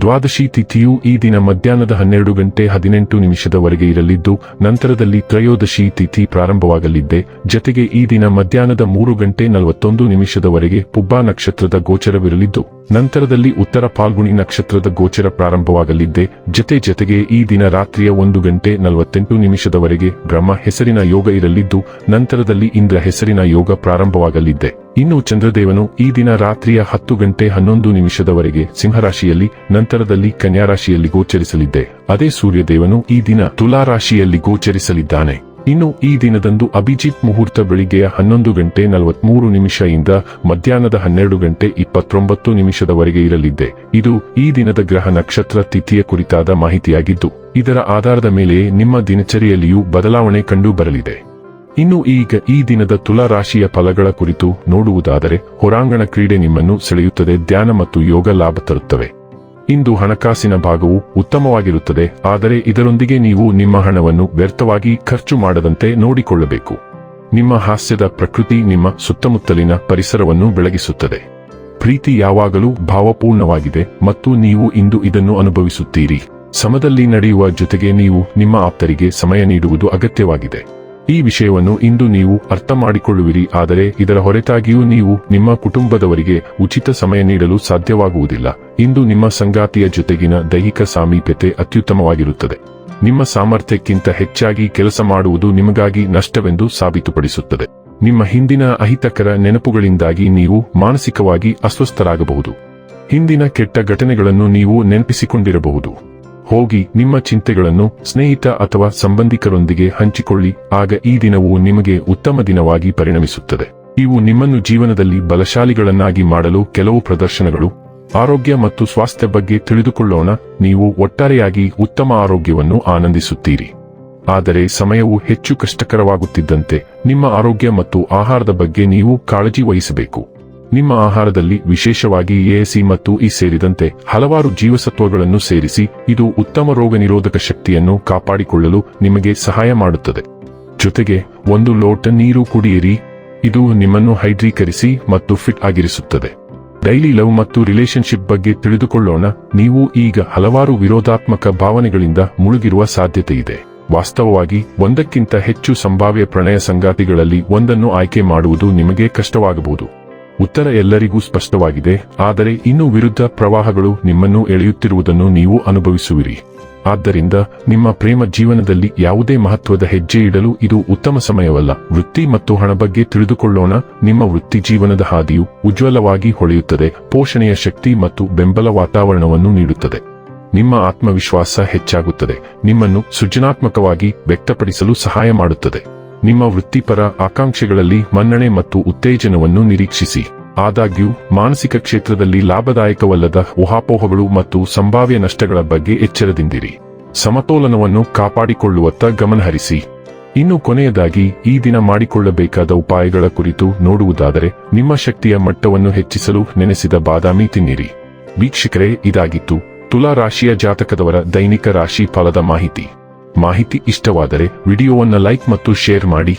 ದ್ವಾದಶಿ ತಿಥಿಯು ಈ ದಿನ ಮಧ್ಯಾಹ್ನದ ಹನ್ನೆರಡು ಗಂಟೆ ಹದಿನೆಂಟು ನಿಮಿಷದವರೆಗೆ ಇರಲಿದ್ದು, ನಂತರದಲ್ಲಿ ತ್ರಯೋದಶಿ ತಿಥಿ ಪ್ರಾರಂಭವಾಗಲಿದ್ದೆ. ಜತೆಗೆ ಈ ದಿನ ಮಧ್ಯಾಹ್ನದ ಮೂರು ಗಂಟೆ ನಲವತ್ತೊಂದು ನಿಮಿಷದವರೆಗೆ ಪುಬ್ಬಾ ನಕ್ಷತ್ರದ ಗೋಚರವಿರಲಿದ್ದು, ನಂತರದಲ್ಲಿ ಉತ್ತರ ಪಾಲ್ಗುಣಿ ನಕ್ಷತ್ರದ ಗೋಚರ ಪ್ರಾರಂಭವಾಗಲಿದ್ದೆ. ಜತೆ ಜತೆಗೆ ಈ ದಿನ ರಾತ್ರಿಯ ಒಂದು ಗಂಟೆ ನಲವತ್ತೆಂಟು ನಿಮಿಷದವರೆಗೆ ಬ್ರಹ್ಮ ಹೆಸರಿನ ಯೋಗ ಇರಲಿದ್ದು, ನಂತರದಲ್ಲಿ ಇಂದ್ರ ಹೆಸರಿನ ಯೋಗ ಪ್ರಾರಂಭವಾಗಲಿದ್ದೆ. ಇನ್ನು ಚಂದ್ರದೇವನು ಈ ದಿನ ರಾತ್ರಿಯ ಹತ್ತು ಗಂಟೆ ಹನ್ನೊಂದು ನಿಮಿಷದವರೆಗೆ ಸಿಂಹರಾಶಿಯಲ್ಲಿ, ನಂತರದಲ್ಲಿ ಕನ್ಯಾರಾಶಿಯಲ್ಲಿ ಗೋಚರಿಸಲಿದ್ದೆ. ಅದೇ ಸೂರ್ಯದೇವನು ಈ ದಿನ ತುಲಾರಾಶಿಯಲ್ಲಿ ಗೋಚರಿಸಲಿದ್ದಾನೆ. ಇನ್ನು ಈ ದಿನದಂದು ಅಭಿಜಿತ್ ಮುಹೂರ್ತ ಬೆಳಿಗ್ಗೆಯ ಹನ್ನೊಂದು ಗಂಟೆ ನಲವತ್ಮೂರು ನಿಮಿಷದಿಂದ ಮಧ್ಯಾಹ್ನದ ಹನ್ನೆರಡು ಗಂಟೆ ಇಪ್ಪತ್ತೊಂಬತ್ತು ನಿಮಿಷದವರೆಗೆ ಇರಲಿದ್ದೆ. ಇದು ಈ ದಿನದ ಗ್ರಹ ನಕ್ಷತ್ರ ತಿಥಿಯ ಕುರಿತಾದ ಮಾಹಿತಿಯಾಗಿದ್ದು, ಇದರ ಆಧಾರದ ಮೇಲೆ ನಿಮ್ಮ ದಿನಚರಿಯಲ್ಲಿಯೂ ಬದಲಾವಣೆ ಕಂಡು ಬರಲಿದೆ. ಇನ್ನು ಈಗ ಈ ದಿನದ ತುಲಾ ರಾಶಿಯ ಫಲಗಳ ಕುರಿತು ನೋಡುವುದಾದರೆ ಹೊರಾಂಗಣ ಕ್ರೀಡೆ ನಿಮ್ಮನ್ನು ಸೆಳೆಯುತ್ತದೆ, ಧ್ಯಾನ ಮತ್ತು ಯೋಗ ಲಾಭ ತರುತ್ತವೆ. ಇಂದು ಹಣಕಾಸಿನ ಭಾಗವು ಉತ್ತಮವಾಗಿರುತ್ತದೆ, ಆದರೆ ಇದರೊಂದಿಗೆ ನೀವು ನಿಮ್ಮ ಹಣವನ್ನು ವ್ಯರ್ಥವಾಗಿ ಖರ್ಚು ಮಾಡದಂತೆ ನೋಡಿಕೊಳ್ಳಬೇಕು. ನಿಮ್ಮ ಹಾಸ್ಯದ ಪ್ರಕೃತಿ ನಿಮ್ಮ ಸುತ್ತಮುತ್ತಲಿನ ಪರಿಸರವನ್ನು ಬೆಳಗಿಸುತ್ತದೆ. ಪ್ರೀತಿ ಯಾವಾಗಲೂ ಭಾವಪೂರ್ಣವಾಗಿದೆ ಮತ್ತು ನೀವು ಇಂದು ಇದನ್ನು ಅನುಭವಿಸುತ್ತೀರಿ. ಸಮದಲ್ಲಿ ನಡೆಯುವ ಜೊತೆಗೆ ನೀವು ನಿಮ್ಮ ಆಪ್ತರಿಗೆ ಸಮಯ ನೀಡುವುದು ಅಗತ್ಯವಾಗಿದೆ. ಈ ವಿಷಯವನ್ನು ಇಂದು ನೀವು ಅರ್ಥ ಮಾಡಿಕೊಳ್ಳುವಿರಿ ಆದರೆ ಇದರ ಹೊರತಾಗಿಯೂ ನೀವು ನಿಮ್ಮ ಕುಟುಂಬದವರಿಗೆ ಉಚಿತ ಸಮಯ ನೀಡಲು ಸಾಧ್ಯವಾಗುವುದಿಲ್ಲ. ಇಂದು ನಿಮ್ಮ ಸಂಗಾತಿಯ ಜೊತೆಗಿನ ದೈಹಿಕ ಸಾಮೀಪ್ಯತೆ ಅತ್ಯುತ್ತಮವಾಗಿರುತ್ತದೆ. ನಿಮ್ಮ ಸಾಮರ್ಥ್ಯಕ್ಕಿಂತ ಹೆಚ್ಚಾಗಿ ಕೆಲಸ ಮಾಡುವುದು ನಿಮಗಾಗಿ ನಷ್ಟವೆಂದು ಸಾಬೀತುಪಡಿಸುತ್ತದೆ. ನಿಮ್ಮ ಹಿಂದಿನ ಅಹಿತಕರ ನೆನಪುಗಳಿಂದಾಗಿ ನೀವು ಮಾನಸಿಕವಾಗಿ ಅಸ್ವಸ್ಥರಾಗಬಹುದು. ಹಿಂದಿನ ಕೆಟ್ಟ ಘಟನೆಗಳನ್ನು ನೀವು ನೆನಪಿಸಿಕೊಂಡಿರಬಹುದು. ಹೋಗಿ ನಿಮ್ಮ ಚಿಂತೆಗಳನ್ನು ಸ್ನೇಹಿತ ಅಥವಾ ಸಂಬಂಧಿಕರೊಂದಿಗೆ ಹಂಚಿಕೊಳ್ಳಿ. ಆಗ ಈ ದಿನವು ನಿಮಗೆ ಉತ್ತಮ ದಿನವಾಗಿ ಪರಿಣಮಿಸುತ್ತದೆ. ಇವು ನಿಮ್ಮನ್ನು ಜೀವನದಲ್ಲಿ ಬಲಶಾಲಿಗಳನ್ನಾಗಿ ಮಾಡಲು ಕೆಲವು ಪ್ರದರ್ಶನಗಳು. ಆರೋಗ್ಯ ಮತ್ತು ಸ್ವಾಸ್ಥ್ಯ ಬಗ್ಗೆ ತಿಳಿದುಕೊಳ್ಳೋಣ. ನೀವು ಒಟ್ಟಾರೆಯಾಗಿ ಉತ್ತಮ ಆರೋಗ್ಯವನ್ನು ಆನಂದಿಸುತ್ತೀರಿ. ಆದರೆ ಸಮಯವು ಹೆಚ್ಚು ಕಷ್ಟಕರವಾಗುತ್ತಿದ್ದಂತೆ ನಿಮ್ಮ ಆರೋಗ್ಯ ಮತ್ತು ಆಹಾರದ ಬಗ್ಗೆ ನೀವು ಕಾಳಜಿ ವಹಿಸಬೇಕು. ನಿಮ್ಮ ಆಹಾರದಲ್ಲಿ ವಿಶೇಷವಾಗಿ ಎಸಿ ಮತ್ತು ಇ ಸೇರಿದಂತೆ ಹಲವಾರು ಜೀವಸತ್ವಗಳನ್ನು ಸೇರಿಸಿ, ಇದು ಉತ್ತಮ ರೋಗ ನಿರೋಧಕ ಶಕ್ತಿಯನ್ನು ಕಾಪಾಡಿಕೊಳ್ಳಲು ನಿಮಗೆ ಸಹಾಯ ಮಾಡುತ್ತದೆ. ಜೊತೆಗೆ, ಒಂದು ಲೋಟ ನೀರು ಕುಡಿಯಿರಿ. ಇದು ನಿಮ್ಮನ್ನು ಹೈಡ್ರೀಕರಿಸಿ ಮತ್ತು ಫಿಟ್ ಆಗಿರಿಸುತ್ತದೆ. ಡೈಲಿ ಲವ್ ಮತ್ತು ರಿಲೇಶನ್ಶಿಪ್ ಬಗ್ಗೆ ತಿಳಿದುಕೊಳ್ಳೋಣ. ನೀವು ಈಗ ಹಲವಾರು ವಿರೋಧಾತ್ಮಕ ಭಾವನೆಗಳಿಂದ ಮುಳುಗಿರುವ ಸಾಧ್ಯತೆ ಇದೆ. ವಾಸ್ತವವಾಗಿ, ಒಂದಕ್ಕಿಂತ ಹೆಚ್ಚು ಸಂಭಾವ್ಯ ಪ್ರಣಯ ಸಂಗಾತಿಗಳಲ್ಲಿ ಒಂದನ್ನು ಆಯ್ಕೆ ಮಾಡುವುದು ನಿಮಗೆ ಕಷ್ಟವಾಗಬಹುದು. ಉತ್ತರ ಎಲ್ಲರಿಗೂ ಸ್ಪಷ್ಟವಾಗಿದೆ, ಆದರೆ ಇನ್ನು ವಿರುದ್ಧ ಪ್ರವಾಹಗಳು ನಿಮ್ಮನ್ನು ಎಳೆಯುತ್ತಿರುವುದನ್ನು ನೀವು ಅನುಭವಿಸುವಿರಿ. ಆದ್ದರಿಂದ ನಿಮ್ಮ ಪ್ರೇಮ ಜೀವನದಲ್ಲಿ ಯಾವುದೇ ಮಹತ್ವದ ಹೆಜ್ಜೆ ಇಡಲು ಇದು ಉತ್ತಮ ಸಮಯವಲ್ಲ. ವೃತ್ತಿ ಮತ್ತು ಹಣ ಬಗ್ಗೆ ತಿಳಿದುಕೊಳ್ಳೋಣ, ನಿಮ್ಮ ವೃತ್ತಿ ಜೀವನದ ಹಾದಿಯು ಉಜ್ವಲವಾಗಿ ಹೊಳೆಯುತ್ತದೆ, ಪೋಷಣೆಯ ಶಕ್ತಿ ಮತ್ತು ಬೆಂಬಲ ವಾತಾವರಣವನ್ನು ನೀಡುತ್ತದೆ. ನಿಮ್ಮ ಆತ್ಮವಿಶ್ವಾಸ ಹೆಚ್ಚಾಗುತ್ತದೆ, ನಿಮ್ಮನ್ನು ಸೃಜನಾತ್ಮಕವಾಗಿ ವ್ಯಕ್ತಪಡಿಸಲು ಸಹಾಯ ಮಾಡುತ್ತದೆ. ನಿಮ್ಮ ವೃತ್ತಿಪರ ಆಕಾಂಕ್ಷೆಗಳಲ್ಲಿ ಮನ್ನಣೆ ಮತ್ತು ಉತ್ತೇಜನವನ್ನು ನಿರೀಕ್ಷಿಸಿ. ಆದಾಗ್ಯೂ, ಮಾನಸಿಕ ಕ್ಷೇತ್ರದಲ್ಲಿ ಲಾಭದಾಯಕವಲ್ಲದ ಊಹಾಪೋಹಗಳು ಮತ್ತು ಸಂಭಾವ್ಯ ನಷ್ಟಗಳ ಬಗ್ಗೆ ಎಚ್ಚರದಿಂದಿರಿ. ಸಮತೋಲನವನ್ನು ಕಾಪಾಡಿಕೊಳ್ಳುವತ್ತ ಗಮನಹರಿಸಿ. ಇನ್ನು ಕೊನೆಯದಾಗಿ, ಈ ದಿನ ಮಾಡಿಕೊಳ್ಳಬೇಕಾದ ಉಪಾಯಗಳ ಕುರಿತು ನೋಡುವುದಾದರೆ, ನಿಮ್ಮ ಶಕ್ತಿಯ ಮಟ್ಟವನ್ನು ಹೆಚ್ಚಿಸಲು ನೆನೆಸಿದ ಬಾದಾಮಿ ತಿನ್ನಿರಿ. ವೀಕ್ಷಕರೇ, ಇದಾಗಿತ್ತು ತುಲಾ ರಾಶಿಯ ಜಾತಕದವರ ದೈನಿಕ ರಾಶಿ ಫಲದ ಮಾಹಿತಿ. ಮಾಹಿತಿ ಇಷ್ಟವಾದರೆ, ವಿಡಿಯೋವನ್ನು ಲೈಕ್ ಮತ್ತು ಶೇರ್ ಮಾಡಿ.